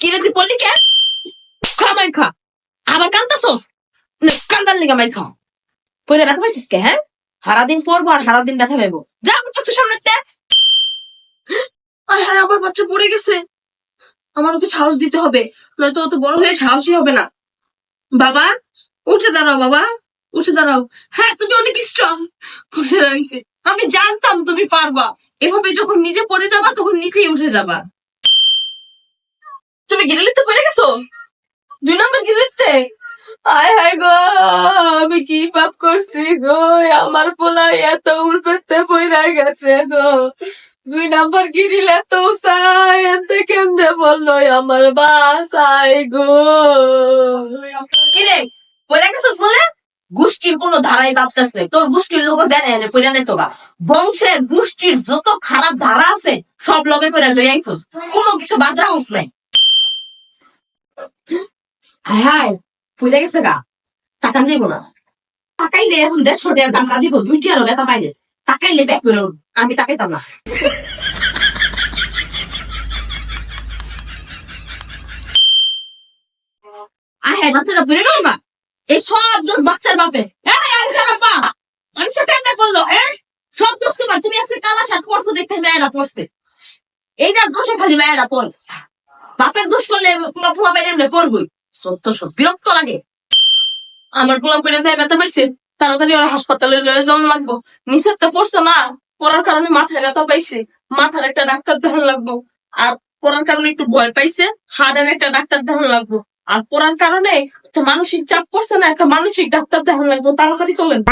কি রে পড়লি কে? খা মাই খা। আবার কান্দাছস নে কান্দার লিগা মাই খা। পরে ব্যথা পাইছিস কে হ্যাঁ? সারাদিন পরবো আর সারাদিন ব্যথা পাইবো। যা, আমার চোখের সামনে আয় হায় আমার বাচ্চা পড়ে গেছে। আমার ওকে সাহস দিতে হবে। নয়তো অত বড় হয়ে সাহসই হবে না। বাবা, উঠে দাঁড়াও বাবা। উঠে দাঁড়াও। হ্যাঁ তুমি অনেক স্ট্রং উঠে দাঁড়িয়েছে আমি জানতাম তুমি পারবা। এভাবে যখন নিজে পড়ে যাবা, তখন নিজেই উঠে যাবা। তুমি গিরিলিতে পড়ে গেছো? দুই নম্বর গিরিলিতে? আয় হায় গো, আমি কি পাপ করছি গো? আমার পোলাই এত উল্পেতে পড়ে গেছে গো। দুই নাম্বার গিরিল এত উসাই এতে কেমনে বলল আমার বাসাই গো? কিরে পড়ে গেছিস বলে? গোষ্ঠীর কোনো ধারাই ভাবতেস নেই। তোর গোষ্ঠীর লোক দেয় না এনে পড়ে নেই তোগা বংশের গোষ্ঠীর যত খারাপ ধারা আছে, সব লগে করে লই আইছস। কোনো কিছু বাদ রাখস নাই। হায় গেছে গা। টাকা নেব না। টাকাইলে এখন দেড়শো টাকা দিব দুইটি আরও বেতা পাইলে। টাকাইলে ব্যাক করে আমি টাকাইতাম না। না? এই সব দোষ বাচ্চার বাপে। করল সব দোষ তুমি এইটার দোষে খালি মেয়েরা পর। বাপের দোষ করলে তোমার পোলা বাইরে করবই বিরক্ত লাগে। আমার গোলাম করে যায়, ব্যথা পাইছে। তাড়াতাড়ি ওরা হাসপাতালে লয়ে যাওয়ান লাগবো। নিষেধ তো পড়ছো না। পড়ার কারণে মাথায় ব্যথা পাইছে। মাথার একটা ডাক্তার দেখান লাগবো। আর পড়ার কারণে একটু ভয় পাইছে। হাড়ের একটা ডাক্তার দেখান লাগবো। আর পড়ার কারণে একটা মানসিক চাপ পড়ছে না, একটা মানসিক ডাক্তার দেখান লাগবো। তাড়াতাড়ি চলেন।